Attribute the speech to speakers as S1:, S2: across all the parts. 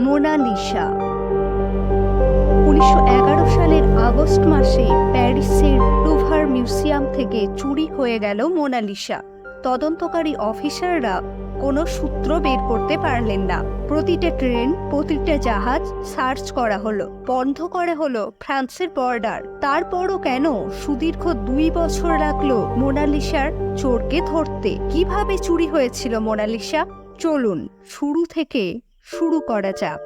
S1: Mona Lisa. উনিশশো এগারো সালের আগস্ট মাসে প্যারিসের লুভার মিউজিয়াম থেকে চুরি হয়ে গেল মোনালিসা। তদন্তকারী অফিসাররা কোনো সূত্র বের করতে পারলেন না। প্রতিটা ট্রেন, প্রতিটা জাহাজ সার্চ করা হলো, বন্ধ করা হলো ফ্রান্সের বর্ডার। তারপরও কেন সুদীর্ঘ দুই বছর লাগল মোনালিসার চোরকে ধরতে? কীভাবে চুরি হয়েছিল মোনালিসা? চলুন, শুরু থেকে শুরু করা যাক।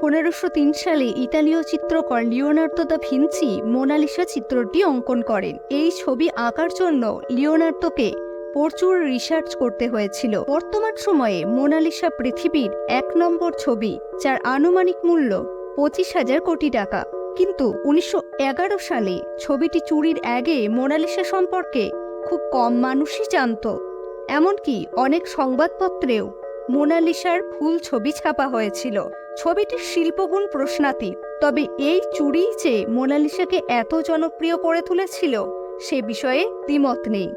S1: পনেরোশো তিন সালে ইতালীয় চিত্রকর লিওনার্দো দা ভিঞ্চি মোনালিসা চিত্রটি অঙ্কন করেন। এই ছবি আঁকার জন্য লিওনার্দোকে প্রচুর রিসার্চ করতে হয়েছিল। বর্তমান সময়ে মোনালিসা পৃথিবীর এক নম্বর ছবি, যার আনুমানিক মূল্য পঁচিশ হাজার কোটি টাকা। কিন্তু উনিশশো এগারো সালে ছবিটি চুরির আগে মোনালিসা সম্পর্কে খুব কম মানুষই জানত। এমনকি অনেক সংবাদপত্রেও মোনালিসার ফুল ছবি ছাপা হয়েছিল। ছবিটির শিল্পগুণ প্রশ্নাতীত, তবে এই চুরিই যে মোনালিসাকে এত জনপ্রিয় করে তুলেছিল, সে বিষয়ে দ্বিমত নেই।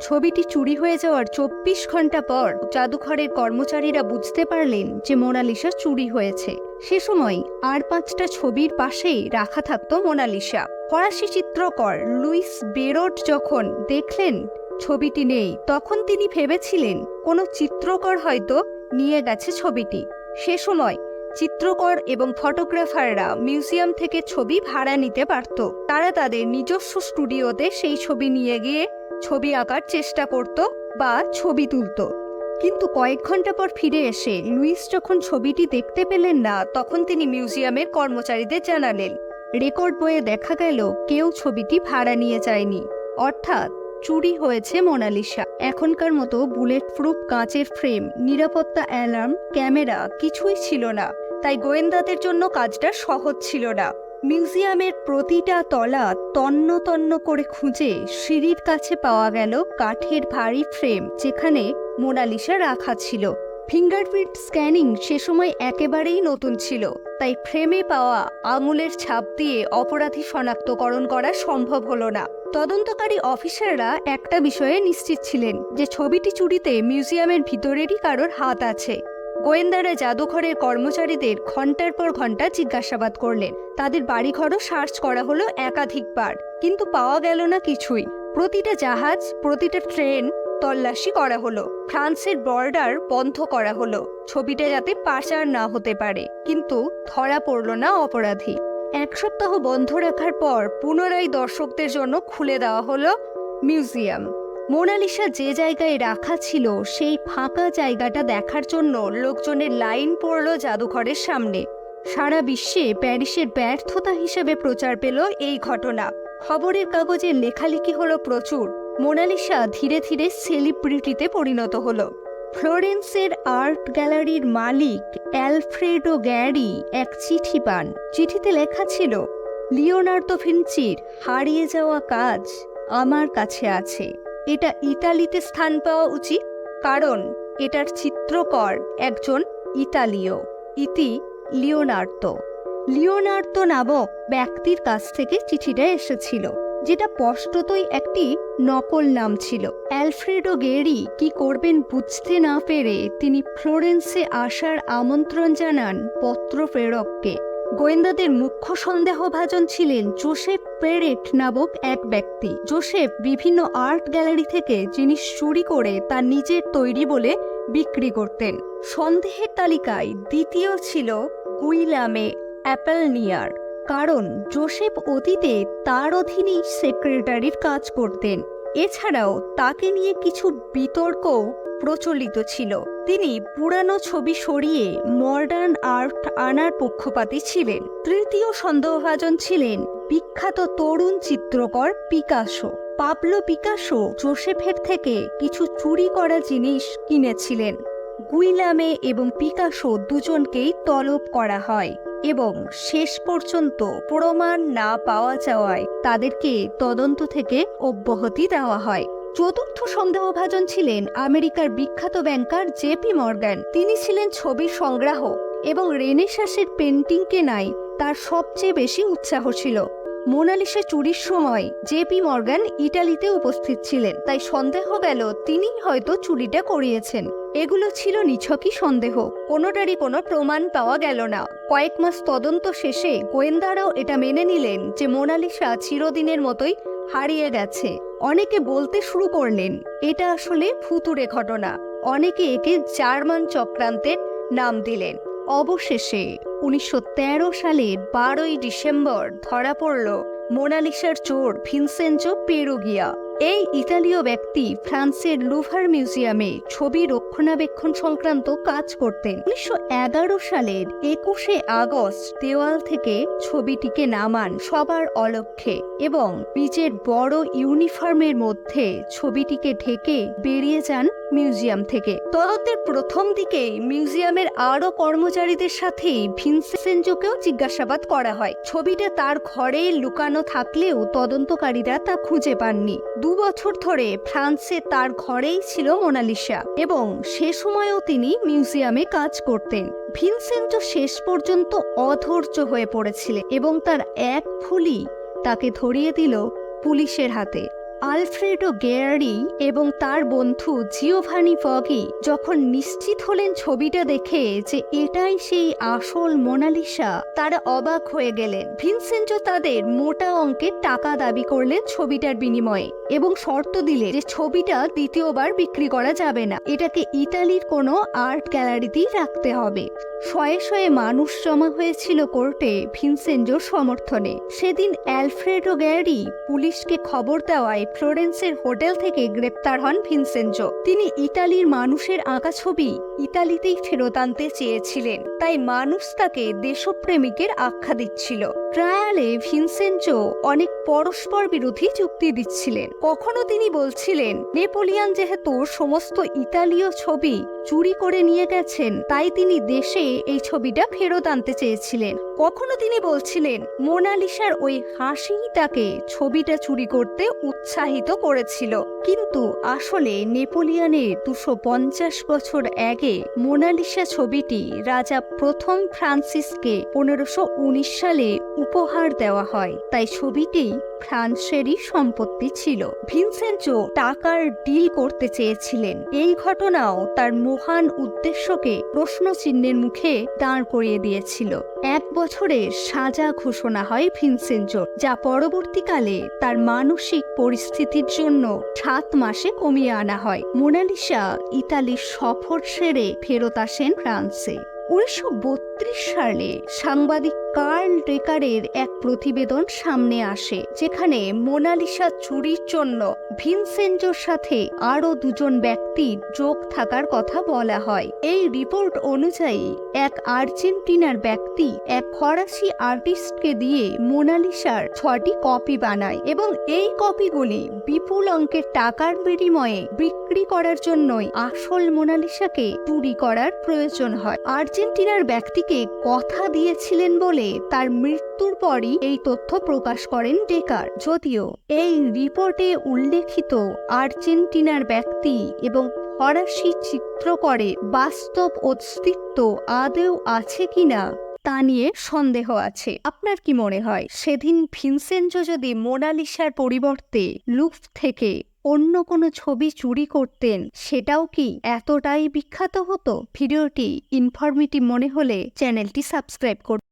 S1: ছবিটি চুরি হয়ে যাওয়ার চব্বিশ ঘণ্টা পর জাদুঘরের কর্মচারীরা বুঝতে পারলেন যে মোনালিসা চুরি হয়েছে। সে সময় আর পাঁচটা ছবির পাশেই রাখা থাকত মোনালিসা। ফরাসি চিত্রকর লুইস বেরোট যখন দেখলেন, ছবিটি নেই, তখন তিনি ভেবেছিলেন, কোনো চিত্রকর হয়তো নিয়ে গেছে ছবিটি। সে সময় চিত্রকর এবং ফটোগ্রাফাররা মিউজিয়াম থেকে ছবি ভাড়া নিতে পারত। তারা তাদের নিজস্ব স্টুডিওতে সেই ছবি নিয়ে গিয়ে ছবি আঁকার চেষ্টা করত বা ছবি তুলত। কিন্তু কয়েক ঘণ্টা পর ফিরে এসে লুইস যখন ছবিটি দেখতে পেলেন না, তখন তিনি মিউজিয়ামের কর্মচারীদের জানালেন, রেকর্ড বইয়ে দেখা গেল কেউ ছবিটি ভাড়া নিয়ে যায়নি। অর্থাৎ চুরি হয়েছে মোনালিসা। এখনকার মতো বুলেট প্রুফ কাঁচের ফ্রেম, নিরাপত্তা অ্যালার্ম, ক্যামেরা কিছুই ছিল না। তাই গোয়েন্দাদের জন্য কাজটা সহজ ছিল না। মিউজিয়ামের প্রতিটা তলা তন্ন তন্ন করে খুঁজে সিঁড়ির কাছে পাওয়া গেল কাঠের ভারী ফ্রেম, যেখানে মোনালিসা রাখা ছিল। ফিঙ্গারপ্রিন্ট স্ক্যানিং সে সময় একেবারেই নতুন ছিল, তাই ফ্রেমে পাওয়া আঙুলের ছাপ দিয়ে অপরাধী শনাক্তকরণ করা সম্ভব হলো না। তদন্তকারী অফিসাররা একটা বিষয়ে নিশ্চিত ছিলেন যে ছবিটি চুরিতে মিউজিয়ামের ভিতরেরই কারোর হাত আছে। গোয়েন্দারা জাদুঘরের কর্মচারীদের ঘণ্টার পর ঘণ্টা জিজ্ঞাসাবাদ করলেন। তাদের বাড়িঘরও সার্চ করা হলো একাধিকবার, কিন্তু পাওয়া গেল না কিছুই। প্রতিটা জাহাজ, প্রতিটা ট্রেন তল্লাশি করা হলো। ফ্রান্সের বর্ডার বন্ধ করা হলো। ছবিটা যাতে পাচার না হতে পারে। কিন্তু ধরা পড়ল না অপরাধী। এক সপ্তাহ বন্ধ রাখার পর পুনরায় দর্শকদের জন্য খুলে দেওয়া হলো মিউজিয়াম। মোনালিসা যে জায়গায় রাখা ছিল, সেই ফাঁকা জায়গাটা দেখার জন্য লোকজনের লাইন পড়ল জাদুঘরের সামনে। সারা বিশ্বে প্যারিসের ব্যর্থতা হিসেবে প্রচার পেল এই ঘটনা। খবরের কাগজে লেখালেখি হলো প্রচুর। মোনালিসা ধীরে ধীরে সেলিব্রিটিতে পরিণত হলো। ফ্লোরেন্সের আর্ট গ্যালারির মালিক অ্যালফ্রেডো গ্যারি এক চিঠি পান। চিঠিতে লেখা ছিল, লিওনার্দো ভিঞ্চির হারিয়ে যাওয়া কাজ আমার কাছে আছে। এটা ইতালিতে স্থান পাওয়া উচিত, কারণ এটার চিত্রকর একজন ইতালীয়। ইতি লিওনার্দো। লিওনার্দো নামক ব্যক্তির কাছ থেকে চিঠিটা এসেছিল। যেটা স্পষ্টতই একটি নকল নাম ছিল। অ্যালফ্রেডো গেরি কি করবেন বুঝতে না পেরে তিনি ফ্লোরেন্সে আসার আমন্ত্রণ জানান পত্র প্রেরককে গোয়েন্দাদের মুখ্য সন্দেহভাজন ছিলেন জোসেফ পেরেট নামক এক ব্যক্তি। জোসেফ বিভিন্ন আর্ট গ্যালারি থেকে জিনিস চুরি করে তার নিজের তৈরি বলে বিক্রি করতেন। সন্দেহের তালিকায় দ্বিতীয় ছিল গুইলামে অ্যাপেলনিয়ার। কারণ জোসেফ অতীতে তার অধীনেই সেক্রেটারির কাজ করতেন। এছাড়াও তাকে নিয়ে কিছু বিতর্ক প্রচলিত ছিল। তিনি পুরানো ছবি সরিয়ে মডার্ন আর্ট আনার পক্ষপাতী ছিলেন। তৃতীয় সন্দেহভাজন ছিলেন বিখ্যাত তরুণ চিত্রকর পিকাসো। পাবলো পিকাসো জোসেফের থেকে কিছু চুরি করা জিনিস কিনেছিলেন। গুইলামে এবং পিকাসো দুজনকেই তলব করা হয়। এবং শেষ পর্যন্ত প্রমাণ না পাওয়া যাওয়ায় তাদেরকে তদন্ত থেকে অব্যাহতি দেওয়া হয়। চতুর্থ সন্দেহভাজন ছিলেন আমেরিকার বিখ্যাত ব্যাংকার জেপি মর্গ্যান তিনি ছিলেন ছবির সংগ্রাহক এবং রেনেসাসের পেন্টিং কেনায় তার সবচেয়ে বেশি উৎসাহ ছিল। মোনালিসা চুরির সময় জেপি মর্গান ইটালিতে উপস্থিত ছিলেন, তাই সন্দেহ গেল তিনিই হয়তো চুরিটা করিয়েছেন। এগুলো ছিল নিছকই সন্দেহ। কোনোটারই কোনো প্রমাণ পাওয়া গেল না। কয়েক মাস তদন্ত শেষে গোয়েন্দারাও এটা মেনে নিলেন যে মোনালিসা চিরদিনের মতোই হারিয়ে গেছে। অনেকে বলতে শুরু করলেন, এটা আসলে ফুতুরে ঘটনা। অনেকে একে জার্মান চক্রান্তের নাম দিলেন। অবশেষে উনিশশো সালের বারোই ডিসেম্বর ধরা পড়ল মোনালিসার চোর ভিনসেঞ্জো পেরোগিয়া। এই ইতালীয় ব্যক্তি ফ্রান্সের লুভার মিউজিয়ামে ছবি রক্ষণাবেক্ষণ সংক্রান্ত কাজ করতেন। উনিশশো এগারো সালের একুশে আগস্ট দেওয়াল থেকে ছবিটিকে নামান সবার অলক্ষে এবং নিজের বড় ইউনিফর্মের মধ্যে ছবিটিকে ঢেকে বেরিয়ে যান মিউজিয়াম থেকে। তদন্তের প্রথম দিকেই মিউজিয়ামের আরও কর্মচারীদের সাথেই ভিনসেঞ্জোকেও জিজ্ঞাসাবাদ করা হয়। ছবিটা তার ঘরে লুকানো থাকলেও তদন্তকারীরা তা খুঁজে পাননি। দু বছর ধরে ফ্রান্সে তার ঘরেই ছিল মোনালিসা এবং সে সময়েও তিনি মিউজিয়ামে কাজ করতেন। ভিনসেন্টো শেষ পর্যন্ত অধৈর্য হয়ে পড়েছিলেন এবং তার এক ভুলই তাকে ধরিয়ে দিল পুলিশের হাতে। আলফ্রেডো গেয়ারি এবং তার বন্ধু জিওভানি ফগি যখন নিশ্চিত হলেন ছবিটা দেখে যে এটাই সেই আসল মোনালিসা, তারা অবাক হয়ে গেলেন। ভিনসেন্টো তাদের মোটা অঙ্কের টাকা দাবি করলেন ছবিটার বিনিময়ে এবং শর্ত দিলে যে ছবিটা দ্বিতীয়বার বিক্রি করা যাবে না। এটাকে ইতালির কোনো আর্ট গ্যালারিতেই রাখতে হবে। শয়ে শয়ে মানুষ জমা হয়েছিল কোর্টে ভিনসেঞ্জোর সমর্থনে। সেদিন অ্যালফ্রেডো গ্যারি পুলিশকে খবর দেওয়ায় ফ্লোরেন্সের হোটেল থেকে গ্রেপ্তার হন ভিনসেঞ্জো তিনি ইতালির মানুষের আঁকা ছবি ইতালিতেই ফেরত আনতে চেয়েছিলেন, তাই মানুষ তাকে দেশপ্রেমিকের আখ্যা দিচ্ছিল। ট্রায়ালে ভিনসেঞ্জো অনেক পরস্পর বিরোধী যুক্তি দিচ্ছিলেন। কখনো তিনি বলছিলেন, নেপোলিয়ান যেহেতু সমস্ত ইতালীয় ছবি চুরি করে নিয়ে গেছেন, তাই তিনি দেশে এই ছবিটা ফেরত আনতে চেয়েছিলেন। কখনো তিনি বলছিলেন, মোনালিসার ওই হাসিই তাকে ছবিটা চুরি করতে উৎসাহিত করেছিল। কিন্তু আসলে নেপোলিয়ানের দুশো পঞ্চাশ বছর আগে মোনালিসা ছবিটি রাজা প্রথম ফ্রান্সিসকে পনেরোশো সালে উপহার দেওয়া হয়। তাই ছবিটি ফ্রান্সেরই সম্পত্তি ছিল। ভিনসেন্টো টাকার ডিল করতে চেয়েছিলেন। এই ঘটনাও তার মহান উদ্দেশ্যকে প্রশ্নচিহ্নের মুখে দাঁড় করিয়ে দিয়েছিল। এক বছরে সাজা ঘোষণা হয় ভিনসেন্টোর যা পরবর্তীকালে তার মানসিক পরিস্থিতির জন্য সাত মাসে কমিয়ে আনা হয়। মোনালিসা ইতালির সফর সেরে ফেরত আসেন ফ্রান্সে। উনিশশো বত্রিশ সালে সাংবাদিক কার্ল ডেকারের এক প্রতিবেদন সামনে আসে, যেখানে মোনালিসা চুরির জন্য ভিনসেন্টোর সাথে আরও দুজন ব্যক্তির যোগ থাকার কথা বলা হয়। এই রিপোর্ট অনুযায়ী, এক আর্জেন্টিনার ব্যক্তি এক ফরাসি আর্টিস্টকে দিয়ে মোনালিসার ছটি কপি বানায় এবং এই কপিগুলি বিপুল অঙ্কের টাকার বিনিময়ে বিক্রি করার জন্যই আসল মোনালিসাকে চুরি করার প্রয়োজন হয়। আর্জেন্টিনার ব্যক্তিকে কথা দিয়েছিলেন বলে তার মৃত্যুর পরই এই তথ্য প্রকাশ করেন ডেকার। যদিও এই রিপোর্টে উল্লেখিত আর্জেন্টিনার ব্যক্তি এবং ফরাসি চিত্রকরে বাস্তব অস্তিত্ব আদেও আছে কিনা তা নিয়ে সন্দেহ আছে। আপনার কি মনে হয়? সেদিন ভিনসেঞ্জো যদি মোনালিসার পরিবর্তে লুফ থেকে অন্য কোনো ছবি চুরি করতেন, সেটাও কি এতটাই বিখ্যাত হতো? ভিডিওটি ইনফরমেটিভ মনে হলে চ্যানেলটি সাবস্ক্রাইব করুন।